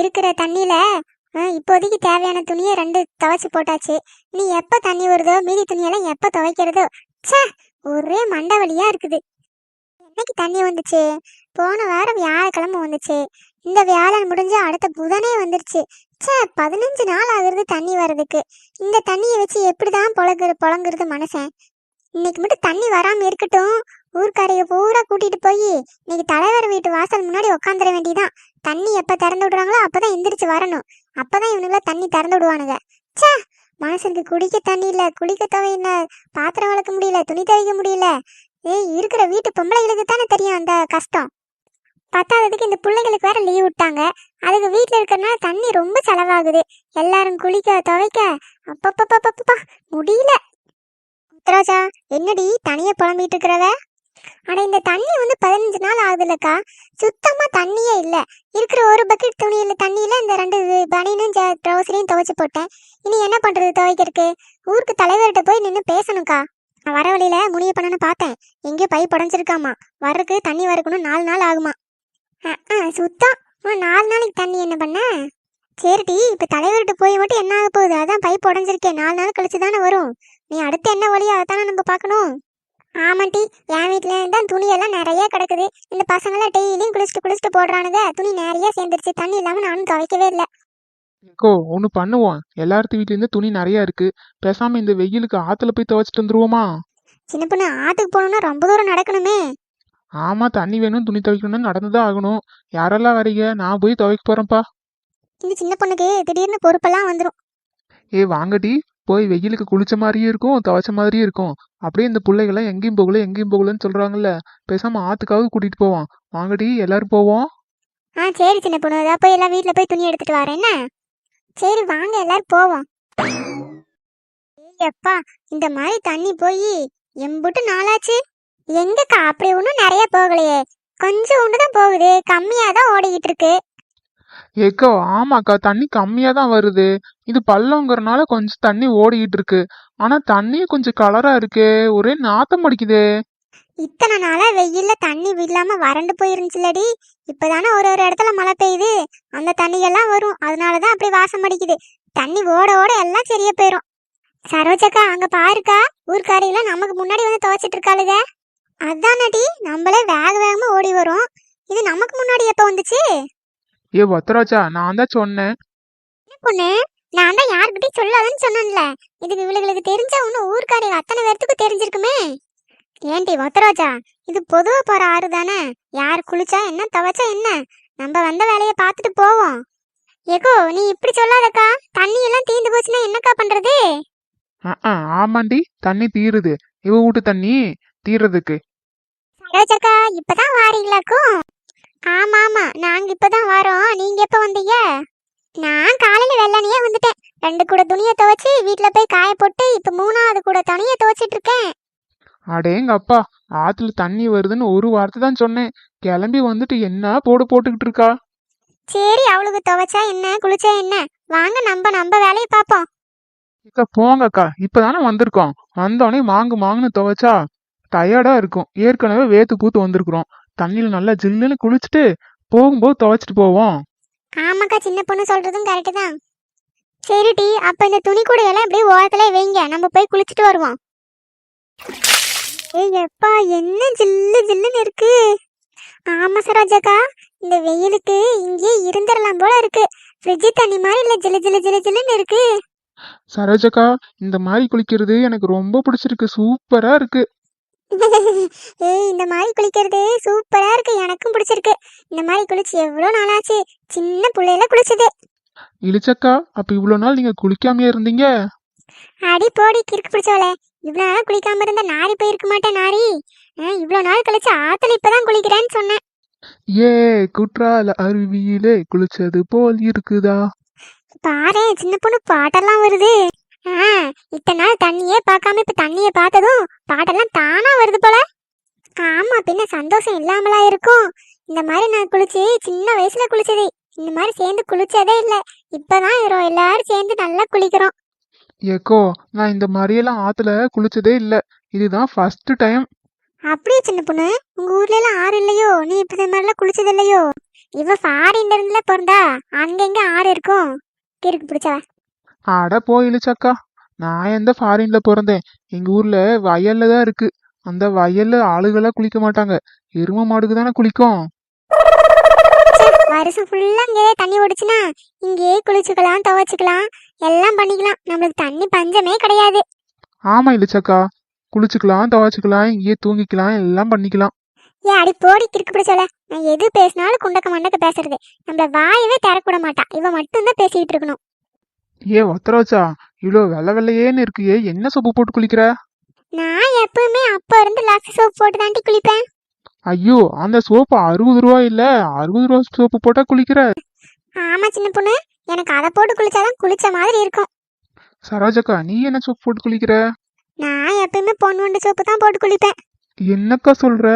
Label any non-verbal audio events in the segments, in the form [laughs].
இருக்கிற தண்ணியில இப்போதைக்கு தேவையான துணியை ரெண்டு துவைச்சு போட்டாச்சு. நீ எப்ப தண்ணி வருதோ மீதி துணியெல்லாம் எப்ப துவைக்கிறதோ ச்சே ஒரே மண்டவலியா இருக்குது. என்னைக்கு தண்ணி வந்துச்சு? போன வாரம் வியாழக்கிழமை வந்துச்சு. இந்த வியாழன் முடிஞ்சு அடுத்த புதனே வந்துருச்சு. ச்சே பதினஞ்சு நாள் ஆகுறது தண்ணி வர்றதுக்கு. இந்த தண்ணியை வச்சு எப்படிதான் பொழங்குற பொழங்குறது மனுஷன்? இன்னைக்கு மட்டும் தண்ணி வராம இருக்கட்டும். ஊர்க்காரையை பூரா கூட்டிட்டு போய் இன்னைக்கு தலைவர் வீட்டு வாசல் முன்னாடி உட்காந்துட வேண்டியதான் தண்ணி எப்ப திறந்து விடுறாங்களோ அப்பதான் எந்திரிச்சு வரணும். அப்பதான் இவனுங்களா தண்ணி திறந்து விடுவானுங்க. சே மனுஷனுக்கு குடிக்க தண்ணி இல்ல குளிக்க துவை பாத்திரம் வளர்க்க முடியல துணி துவைக்க முடியல. ஏய் இருக்கிற வீட்டு பொம்பளைகளுக்கு தானே தெரியும் அந்த கஷ்டம். பத்தாததுக்கு இந்த பிள்ளைகளுக்கு வேற லீவ் விட்டாங்க. அதுக்கு வீட்டில் இருக்கிறனால தண்ணி ரொம்ப செலவாகுது. எல்லாரும் குளிக்க துவைக்க அப்பப்பப்பப்பப்பா முடியல. உத்தராஜா என்னடி தனியா புலம்பிட்டு இருக்கிறவ? ஆனா இந்த தண்ணி வந்து பதினஞ்சு நாள் ஆகுதுல்லக்கா. சுத்தமா தண்ணியே இல்ல. இருக்கிற ஒரு பக்கெட் துணியில தண்ணியில இந்த ரெண்டு பனியனும் ட்ரௌசரையும் துவைச்சு போட்டேன். இனி என்ன பண்றது துவைக்கிறதுக்கு? ஊருக்கு தலைவர்கிட்ட போய் நின்று பேசணும்க்கா. நான் வர வழியில முடிவு பண்ணனு பார்த்தேன். எங்கேயோ பை படைஞ்சிருக்காமா. வர்றதுக்கு தண்ணி வரக்கணும் நாலு நாள் ஆகுமா. ஆ சுத்தம்? நாலு நாளைக்கு தண்ணி என்ன பண்ண? சரிடி இப்போ தலைவர்கிட்ட போய் மட்டும் என்ன ஆக போகுது? அதான் பைப் உடஞ்சிருக்கேன் நாலு நாள் கழிச்சு தானே வரும். நீ அடுத்து என்ன வழியா அதானே நம்ம பார்க்கணும். ஆமாட்டி என் வீட்டுல தான் துணி எல்லாம் நிறைய கிடக்குது. இந்த பசங்களாம் டெய்லியும் குளிச்சுட்டு குளிச்சுட்டு போடுறானுங்க. துணி நிறைய சேர்ந்துருச்சு. தண்ணி இல்லாம நானும் துவைக்கவே இல்லை. கோ ஒன்று பண்ணுவோம். எல்லார்த்து வீட்லேருந்து துணி நிறைய இருக்கு. பேசாம இந்த வெயிலுக்கு ஆத்துல போய் துவைச்சிட்டு வந்துருவோமா? சின்ன பொண்ணு ஆத்துக்கு போகணும்னா ரொம்ப தூரம் நடக்கணுமே. ஆமா தண்ணி வேணும் துணி துவைக்கணும்னு நடந்துதான் ஆகணும். யாரெல்லாம் வரீங்க? நான் போய் துவைக்க போறேன்ப்பா. இந்த சின்ன பொண்ணுக்கு திடீர்னு பொறுப்பெல்லாம் வந்துடும் ஏ வாங்கடி. போய் வெயிலுக்கு குளிச்ச மாதிரியும் இருக்கும் துவைச்ச மாதிரியும் இருக்கும். அப்படியே இந்த பிள்ளைகள்லாம் எங்கேயும் போகல எங்கேயும் போகலன்னு சொல்றாங்கல்ல. பேசாம ஆத்துக்காவது கூட்டிட்டு போவோம். வாங்கடி எல்லாரும் போவோம். ஆ சரி சின்ன பொண்ணு. அதான் போய் எல்லாம் வீட்டில் போய் துணி எடுத்துட்டு வரேன். என்ன? சரி வாங்க எல்லாரும் போவோம். ஏய் இந்த மாதிரி தண்ணி போய் எம்புட்டு நாளாச்சு. எங்கக்கா? அப்படி ஒன்றும் நிறைய போகலையே. கொஞ்சம் ஒன்று தான் போகுது. கம்மியாக தான் ஓடிக்கிட்டு இருக்கு. ஏக்கோ ஆமாக்கா தண்ணி கம்மியா தான் வருது. இது பள்ளங்கிறனால கொஞ்சம் தண்ணி ஓடிக்கிட்டு இருக்கு ஆனா தண்ணி கொஞ்சம் கலரா இருக்கே ஒரே நாத்தம் அடிக்குதே. இத்தனை நாளா வெயில்ல தண்ணி இல்லாம வறண்டு போயிருந்துச்சுலடி இப்பதானே ஒரு ஒரு இடத்துல மழை பெய்யுது. அந்த தண்ணியெல்லாம் வரும். அதனாலதான் அப்படி வாசம் அடிக்குது. தண்ணி ஓட ஓட எல்லாம் சரியா போயிரும். சரோஜக்கா அங்க பாருக்கா. ஊர்க்காரிலாம் நமக்கு முன்னாடி வந்து துவைச்சிட்டு இருக்காளுக. அதானடி நம்மளே வேக வேகமா ஓடி வரும். இது நமக்கு முன்னாடி எப்போ வந்துச்சு? ஏ வத்தராஜா நான் தான் சொன்னேன். பொண்ணு? நான் தான் யார்கிட்டயும் சொல்லாதன்னு சொன்னேன்ல. இதுக்கு இவளுகளுக்கு தெரிஞ்சா ஒன்னும் ஊர்க்காரி அத்தனை பேர்த்துக்கு தெரிஞ்சிருக்குமே. ஏன்டி ஒத்தரோஜா இது பொதுவா போற ஆறு தானே? யார் குளிச்சா என்ன துவைச்சா என்ன? நம்ம வந்த வேலையை பார்த்துட்டு போவோம். ஏகோ நீ இப்படி சொல்லாதக்கா. தண்ணி எல்லாம் தீந்து போச்சுன்னா என்னக்கா பண்றது? ஆமாண்டி தண்ணி தீருது. இவ வீட்டு தண்ணி தீர்றதுக்கு. சரோஜக்கா இப்பதான் வாரீங்களாக்கும் ஆமா ஆமா நாங்க இப்பதான் வரோம். நீங்க எப்ப வந்தீங்க? நான் காலையில வெள்ளனையே வந்துட்டேன். ரெண்டு கூட துணியை துவைச்சு வீட்ல போய் காய போட்டு இப்ப மூணாவது கூட துணியை துவைச்சிட்டு இருக்கேன் அடேங்க அப்பா ஆத்துல தண்ணி வருதுன்னு ஒரு வார்த்தை தான் சொன்னேன். கிளம்பி வந்துட்டு என்ன போடு போட்டுக்கிட்டு இருக்கா சரி அவளுக்கு துவைச்சா என்ன குளிச்சா என்ன? வாங்க நம்ம நம்ம வேலையை பார்ப்போம். அக்கா போங்கக்கா. இப்பதானே வந்திருக்கோம். வந்தோடனே மாங்கு மாங்குன்னு துவைச்சா டயர்டா இருக்கும். ஏற்கனவே வேத்து பூத்து வந்திருக்கிறோம். தண்ணியில நல்லா ஜில்லுன்னு குளிச்சுட்டு போகும்போது துவைச்சிட்டு போவோம். ஆமாக்கா சின்ன பொண்ணு சொல்றதும் கரெக்டு தான். சரிடி அப்ப இந்த துணி கூடையெல்லாம் இப்படியே ஓரத்துல வைங்க. நம்ம போய் குளிச்சுட்டு வருவோம். ஏய் எப்பா என்ன ஜில்லு ஜில்லுன்னு இருக்கு? ஆமா சரோஜாக்கா இந்த வெயிலுக்கு இங்கேயே இருந்துடலாம் போல இருக்கு. ஃப்ரிட்ஜ் தண்ணி மாதிரி இல்ல ஜிலு ஜிலு ஜிலு ஜிலுன்னு இருக்கு. சரோஜக்கா இந்த மாதிரி குளிக்கிறது எனக்கு ரொம்ப பிடிச்சிருக்கு. சூப்பரா இருக்கு. [laughs] ஏய் இந்த மாதிரி குளிக்கிறது சூப்பரா இருக்கு. எனக்கும் பிடிச்சிருக்கு. இந்த மாதிரி குளிச்சு எவ்வளோ நாளாச்சு? சின்ன பிள்ளையில குளிச்சது. இளிச்சக்கா அப்ப இவ்வளவு நாள் நீங்க குளிக்காமயே இருந்தீங்க? அடி போடி கிறுக்கு பிடிச்சவளே. இவ்வளோ நாள் குளிக்காம இருந்த நாரி போயிருக்க மாட்டேன் நாரி. இவ்வளோ நாள் கழிச்சு ஆத்துல இப்பதான் குளிக்கிறேன்னு சொன்னேன். ஏ குற்றால அருவியிலே குளிச்சது போல் இருக்குதா? பாரு சின்ன பொண்ணு பாட்டெல்லாம் வருது. ஆ இத்தனை நாள் தண்ணியே பார்க்காம இப்ப தண்ணியை பார்த்ததும் பாட்டெல்லாம் தானா வருது போல. ஆமா பின்ன சந்தோஷம் இல்லாமலா இருக்கும். இந்த மாதிரி நான் குளிச்சு சின்ன வயசுல குளிச்சது. இந்த மாதிரி சேர்ந்து குளிச்சதே இல்ல. இப்பதான் இவரோ எல்லாரும் சேர்ந்து நல்லா குளிக்கிறோம். ஏக்கோ நான் இந்த மாதிரியெல்லாம் ஆத்துல குளிச்சதே இல்ல. இதுதான் ஃபர்ஸ்ட் டைம் அப்படியே சின்ன பொண்ணு உங்க ஊர்ல எல்லாம் ஆறு இல்லையோ? நீ இப்ப இந்த மாதிரிலாம் குளிச்சது இல்லையோ? இவ ஃபாரின்ல இருந்துல பிறந்தா அங்கங்க ஆறு இருக்கும்? கிறுக்கு பிடிச்சவ. அட போ இழிச்சக்கா நான் எந்த ஃபாரின்ல பிறந்தேன். எங்க ஊர்ல வயல்ல தான் இருக்கு. அந்த வயல்ல ஆளுகளா குளிக்க மாட்டாங்க. எரும மாடுக்கு தானே குளிக்கும். வருஷம் ஃபுல்லா இங்கேயே தண்ணி ஓடுச்சுன்னா இங்கேயே குளிச்சுக்கலாம் துவைச்சுக்கலாம் எல்லாம் பண்ணிக்கலாம். நம்மளுக்கு தண்ணி பஞ்சமே கிடையாது. ஆமா இழிச்சக்கா குளிச்சுக்கலாம் துவைச்சுக்கலாம் இங்கேயே தூங்கிக்கலாம் எல்லாம் பண்ணிக்கலாம். ஏன் அடி போடி கிறுக்கு பிடிச்சவள நான் எது பேசினாலும் குண்டக்க மண்டக்க பேசுறது. நம்மள வாயவே திறக்கூட மாட்டா. இவ மட்டும்தான் பேசிக்கிட்டு இருக்கணும். ஏ ஒத்தரோச்சா இவ்வளோ வெள்ளை வெள்ளையேன்னு இருக்கியே என்ன சோப்பு போட்டு குளிக்கிற? நான் எப்பவுமே அப்ப இருந்து லாக்ஸ் சோப் போட்டு தாண்டி குளிப்பேன். ஐயோ அந்த சோப்பு அறுபது ரூபா இல்ல அறுபது ரூபா சோப்பு போட்டா குளிக்கிற? ஆமா சின்ன பொண்ணு. எனக்கு அதை போட்டு குளிச்சாதான் குளிச்ச மாதிரி இருக்கும். சரோஜக்கா நீ என்ன சோப்பு போட்டு குளிக்கிற? நான் எப்பயுமே பொன் வண்டு சோப்பு தான் போட்டு குளிப்பேன். என்னக்கா சொல்ற?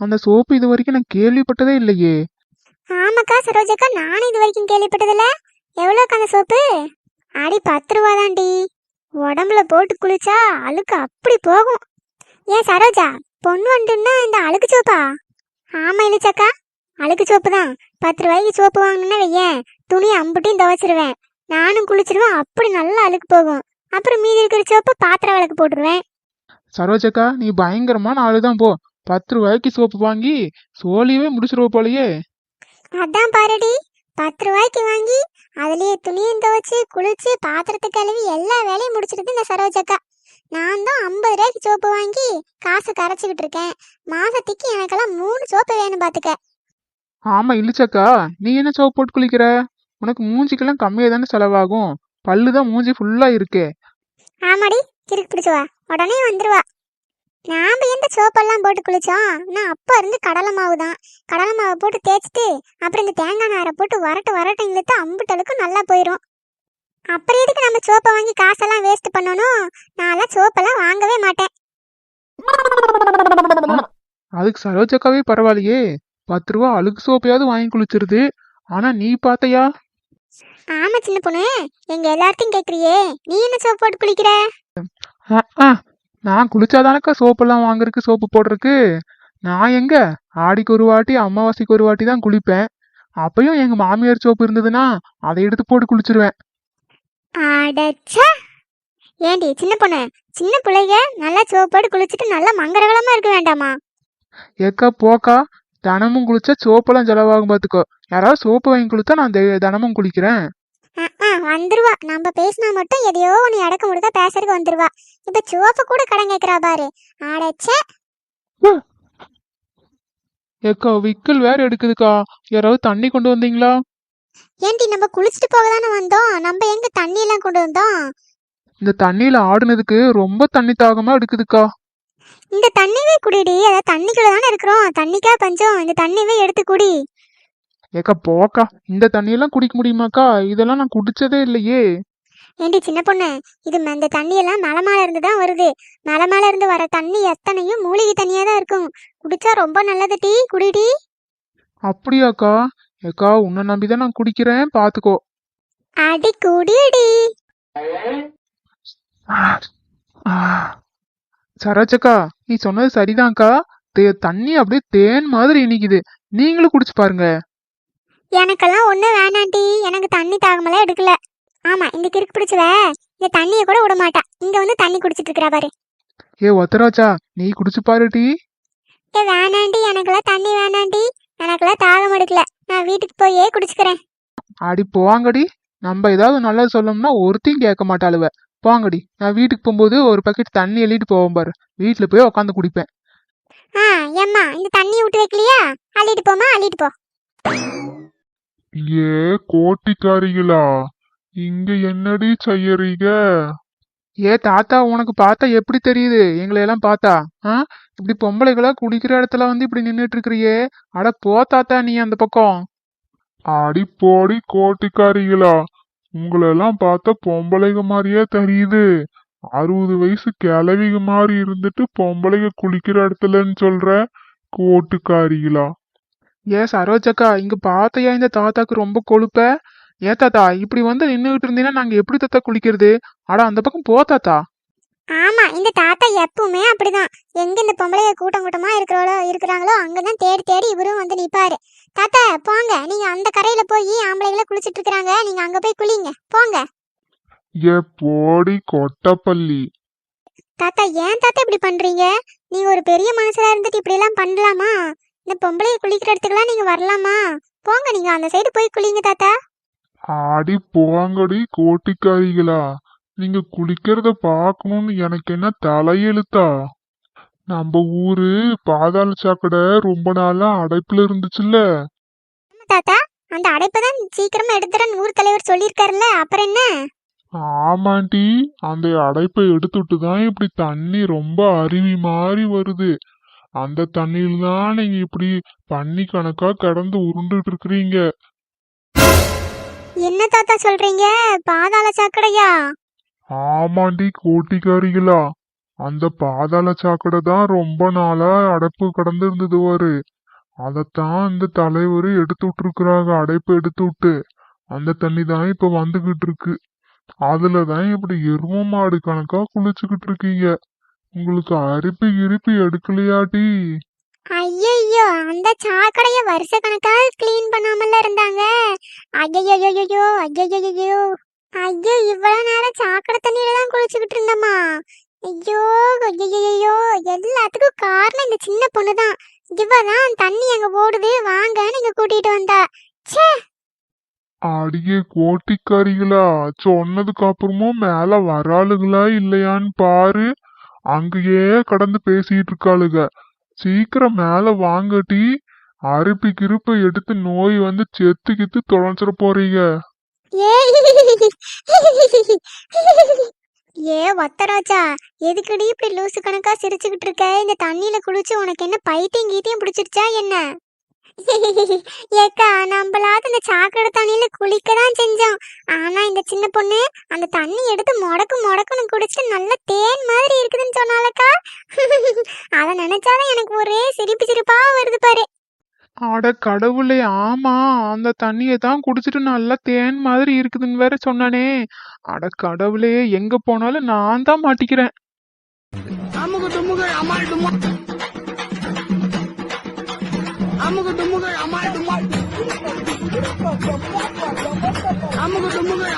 அந்த சோப்பு இது வரைக்கும் நான் கேள்விப்பட்டதே இல்லையே. ஆமாக்கா சரோஜாக்கா நானும் இது வரைக்கும் கேள்விப்பட்டதில்ல. எவ்வளோக்கா அந்த சோப்பு? அடி பத்து ரூபா தாண்டி உடம்புல போட்டு குளிச்சா அழுக்கு அப்படி போகும். ஏன் சரோஜா பொண்ணு வந்துன்னா இந்த அழுக்கு சோப்பா? ஆமா இழுச்சக்கா அழுக்கு சோப்பு தான். பத்து ரூபாய்க்கு சோப்பு வாங்கணும்னா வையேன் துணி அம்புட்டையும் துவைச்சிருவேன். நானும் குளிச்சிருவேன் அப்படி நல்லா அழுக்கு போகும். அப்புறம் மீதி இருக்கிற சோப்பு பாத்திர விளக்கு போட்டுருவேன். சரோஜக்கா நீ பயங்கரமான ஆளுதான் போ. பத்து ரூபாய்க்கு சோப்பு வாங்கி சோழியவே முடிச்சிருவ போலயே. அதான் பாருடி. பத்து ரூபாய்க்கு வாங்கி அதுலயே துணியும் துவைச்சு குளிச்சு பாத்திரத்தை கழுவி எல்லா வேலையும் முடிச்சிருது இந்த சரோஜக்கா நான் தான் ஐம்பது ரூபாய்க்கு சோப்பு வாங்கி காசு கரைச்சிக்கிட்டு இருக்கேன். மாசத்துக்கு எனக்கெல்லாம் மூணு சோப்பு வேணும் பாத்துக்க. ஆமா இல்லச்சக்கா நீ என்ன சோப்பு போட்டு குளிக்கிற? உனக்கு மூஞ்சிக்கெல்லாம் கம்மியா தானே செலவாகும். பல்லு தான் மூஞ்சி ஃபுல்லா இருக்கே. ஆமாடி கிறுக்கு பிடிச்சுவா உடனே வந்துருவா. நாம எந்த சோப்பெல்லாம் போட்டு குளிச்சோம் நான் அப்ப இருந்து கடலை மாவு தான். கடலை மாவை போட்டு தேய்ச்சிட்டு அப்புறம் இந்த தேங்காய் நாரை போட்டு வரட்டு வரட்டு இழுத்து அம்புட்டலுக்கும் நல்லா போயிடும் அப்புறம் எதுக்கு நம்ம சோப்பை வாங்கி காசெல்லாம் வேஸ்ட் பண்ணணும்? நான்லாம் சோப்பெல்லாம் வாங்கவே மாட்டேன். அதுக்கு சரோஜக்காவே பரவாயில்லையே. பத்து ரூபா அழுக்கு சோப்பையாவது வாங்கி குளிச்சிருது. ஆனா நீ பாத்தையா ஆமா சின்ன பொண்ணு. எங்க எல்லார்த்தையும் கேக்குறியே. நீ என்ன சோப்பு போட்டு குளிக்கிற. நான் குளிச்சாதானக்கா சோப்பெல்லாம் வாங்குறதுக்கு சோப்பு போடுறதுக்கு? நான் எங்க? ஆடிக்கு ஒரு வாட்டி அமாவாசைக்கு ஒரு வாட்டி தான் குளிப்பேன். அப்பயும் எங்க மாமியார் சோப்பு இருந்ததுன்னா அதை எடுத்து போட்டு குளிச்சிருவேன். அடச்சா! ஏண்டி சின்ன பொண்ணு சின்ன பிள்ளைங்க நல்லா சோப்பு போட்டு குளிச்சுட்டு நல்லா மங்கரகலமா இருக்க வேண்டாமா? ஏக்கா போக்கா. தினமும் குளிச்சா சோப்பெல்லாம் செலவாகும் பாத்துக்கோ. யாராவது சோப்பு வாங்கி குளிச்சா நான் தெ- தினமும் குளிக்கிறேன். வந்துருவா. நம்ம பேசினா மட்டும் எதையோ ஒன்று இடக்க முடிதா பேசுறதுக்கு வந்துருவா. இப்ப சோப்பு கூட கடன் கேக்குறா பாரு. அடச்சே. ஏக்கா விக்கல் வேற எடுக்குதுக்கா. யாராவது தண்ணி கொண்டு வந்தீங்களா? ஏண்டி நம்ம குளிச்சுட்டு போக தானே வந்தோம். நம்ம எங்க தண்ணி எல்லாம் கொண்டு வந்தோம்? இந்த தண்ணியில ஆடுனதுக்கு ரொம்ப தண்ணி தாகமா எடுக்குதுக்கா. இந்த தண்ணிவே குடிடி. அதாவது தண்ணிக்குள்ள தானே இருக்கிறோம். தண்ணிக்கா பஞ்சம். இந்த தண்ணிவே எடுத்து குடி. ஏக்கா போக்கா. இந்த தண்ணியெல்லாம் குடிக்க முடியுமாக்கா? இதெல்லாம் நான் குடிச்சதே இல்லையே. ஏண்டி சின்ன பொண்ணு இது இந்த தண்ணி எல்லாம் மலை மேல இருந்து தான் வருது. மலை மேல இருந்து வர தண்ணி எத்தனையும் மூலிகை தண்ணியா தான் இருக்கும். குடிச்சா ரொம்ப நல்லது டீ குடிடி அப்படியாக்கா. ஏக்கா உன்னை நம்பிதான் நான் குடிக்கிறேன். பாத்துக்கோ. அடி குடிடி சரோஜக்கா நீ சொன்னது சரிதான்க்கா. தண்ணி அப்படியே தேன் மாதிரி இனிக்குது. நீங்களும் குடிச்சு பாருங்க. எனக்கெல்லாம் ஒண்ணு வேணாண்டி. எனக்கு தண்ணி தாகமெல்லாம் எடுக்கல. ஆமா இந்த கிறுக்கு பிடிச்சவ இந்த தண்ணிய கூட விட மாட்டா. இங்க வந்து தண்ணி குடிச்சிட்டு இருக்கிறா பாரு. ஏ ஒத்தராஜா நீ குடிச்சு பாரு டீ. ஏ வேணாண்டி. எனக்கெல்லாம் தண்ணி வேணாண்டி. எனக்கெல்லாம் தாகம் எடுக்கல. நான் வீட்டுக்கு போயே குடிச்சுக்கிறேன். அடி போவாங்கடி. நம்ம ஏதாவது நல்லது சொல்லணும்னா ஒருத்தையும் கேட்க மாட்டாளுவ. போங்கடி. நான் வீட்டுக்கு போகும்போது ஒரு பாக்கெட் தண்ணி எழுதிட்டு போவோம் பாரு. வீட்டுல போய் உட்காந்து குடிப்பேன். ஆ ஏம்மா இந்த தண்ணியை விட்டு வைக்கலையா? அள்ளிட்டு போமா அள்ளிட்டு போ. ஏ கோட்டிக்காரிகளா? இங்க என்னடி செய்யறீங்க ஏ தாத்தா உனக்கு பார்த்தா எப்படி தெரியுது? எங்களை எல்லாம் பார்த்தா? ஆ? இப்படி பொம்பளைகளா குடிக்கிற இடத்துல வந்து இப்படி நின்னுட்டு இருக்கிறியே அட போ தாத்தா நீ அந்த பக்கம். அடிப்போடி கோட்டிக்காரிகளா. உங்களெல்லாம் பார்த்தா பொம்பளைங்க மாதிரியே தெரியுது. அறுபது வயசு கிழவிக மாதிரி இருந்துட்டு பொம்பளைங்க குளிக்கிற இடத்துலன்னு சொல்ற கோட்டுக்காரிகளா. ஏ சரோஜக்கா இங்க பார்த்தையா இந்த தாத்தாக்கு ரொம்ப கொழுப்ப? ஏ தாத்தா இப்படி வந்து நின்னுகிட்டு இருந்தீங்கன்னா நாங்க எப்படி தாத்தா குளிக்கிறது? அட அந்த பக்கம் போ தாத்தா. ஆமா இந்த தாத்தா எப்பவுமே அப்படிதான். எங்க இந்த பொம்பளைய கூட்டம் கூட்டமா இருக்கிறாளோ இருக்கிறாங்களோ அங்கதான் தேடி தேடி இவரும் வந்து நிப்பாரு. தாத்தா போங்க. நீங்க அந்த கரையில போய் ஆம்பளைங்கள குளிச்சிட்டு இருக்காங்க நீங்க அங்க போய் குளிங்க. போங்க. ஏ போடி கொட்டப்பள்ளி. தாத்தா ஏன் தாத்தா இப்படி பண்றீங்க? நீங்க ஒரு பெரிய மனுஷரா இருந்துட்டு இப்படி எல்லாம் பண்ணலாமா? இந்த பொம்பளைய குளிக்கிற இடத்துக்குலாம் நீங்க வரலாமா? போங்க நீங்க அந்த சைடு போய் குளிங்க தாத்தா. ஆடி போங்கடி கோட்டிக்காரிகளா. நீங்க குளிக்கிறத பார்க்கணும்னு எனக்கு என்ன தலையெழுத்தா? நம்ம ஊரு பாதாள சாக்கடை ரொம்ப நாளா அடைப்புல இருந்துச்சுல்ல. தாத்தா. அந்த அடைப்பை தான் சீக்கிரமா எடுத்துறேன்னு ஊர் தலைவர் சொல்லியிருக்காருல்ல. அப்புறம் என்ன? ஆமாண்டி அந்த அடைப்பை எடுத்துட்டு தான் இப்படி தண்ணி ரொம்ப அருவி மாதிரி வருது. அந்த தண்ணியில தான் நீங்க இப்படி பண்ணி கணக்கா கடந்து உருண்டுட்டு இருக்கிறீங்க என்ன தாத்தா சொல்றீங்க? பாதாள சாக்கடையா? ஆமாண்டி கோட்டிக்காரிகளா. அந்த பாதாள சாக்கடை தான் ரொம்ப நாளா அடைப்பு கடந்து இருந்தது வாரு அதைத்தான் அந்த தலைவர் எடுத்து விட்டுருக்குறாங்க அடைப்பு எடுத்து விட்டு அந்த தண்ணி தான் இப்ப வந்துகிட்டு இருக்கு அதுல தான் இப்படி எரும மாடு கணக்கா குளிச்சுக்கிட்டு இருக்கீங்க உங்களுக்கு அரிப்பி கிரிப்பி எடுக்கலையாட்டி ஐயோ அந்த சாக்கடைய வருஷ கணக்கா க்ளீன் பண்ணாமல இருந்தாங்க. ஐயோ ஐயோ ஐயோ இவ்வளவு நேரம் சாக்கடை தண்ணியில தான் குளிச்சுக்கிட்டு இருந்தோமா ஐயோ ஐயோ எல்லாத்துக்கும் காரணம் இந்த சின்ன பொண்ணு தான். இவ தான் தண்ணி அங்க ஓடுது வாங்க நீங்க கூட்டிட்டு வந்தா. ச்சே! அடியே கோட்டிக்காரிகளா சொன்னதுக்கு அப்புறமும் மேல வராளுகளா இல்லையான்னு பாரு. அங்கேயே கடந்து பேசிட்டு இருக்காளுக சீக்கிரம் மேல வாங்கட்டி அரிப்பி கிருப்பை எடுத்து நோய் வந்து செத்து கித்து தொலைச்சிட போறீங்க ஏ வத்தராஜா எதுக்குடி இப்படி லூசு கணக்கா சிரிச்சுக்கிட்டு இருக்க இந்த தண்ணியில குளிச்சு உனக்கு என்ன பைத்தியம் கீத்தியம் பிடிச்சிருச்சா என்ன? ஏக்கா நம்மளாவது இந்த சாக்கடை தண்ணியில குளிக்க தான் செஞ்சோம். ஆனா இந்த சின்ன பொண்ணு அந்த தண்ணி எடுத்து முடக்கு முடக்குன்னு குடிச்சிட்டு நல்ல தேன் மாதிரி இருக்குதுன்னு சொன்னாலக்கா அதை நினைச்சாதான் எனக்கு ஒரே சிரிப்பு சிரிப்பா வருது பாரு. அட கடவுளே ஆமா அந்த தண்ணியை தான் குடிச்சிட்டு நல்லா தேன் மாதிரி இருக்குதுன்னு வேற சொன்னானே. அட கடவுளே எங்க போனாலும் நான் தான் மாட்டிக்கிறேன். అమ్ముకు దుమ్ముగా అమ్మాయి దుమ్మాయి అమ్ముకు దుమ్ముగా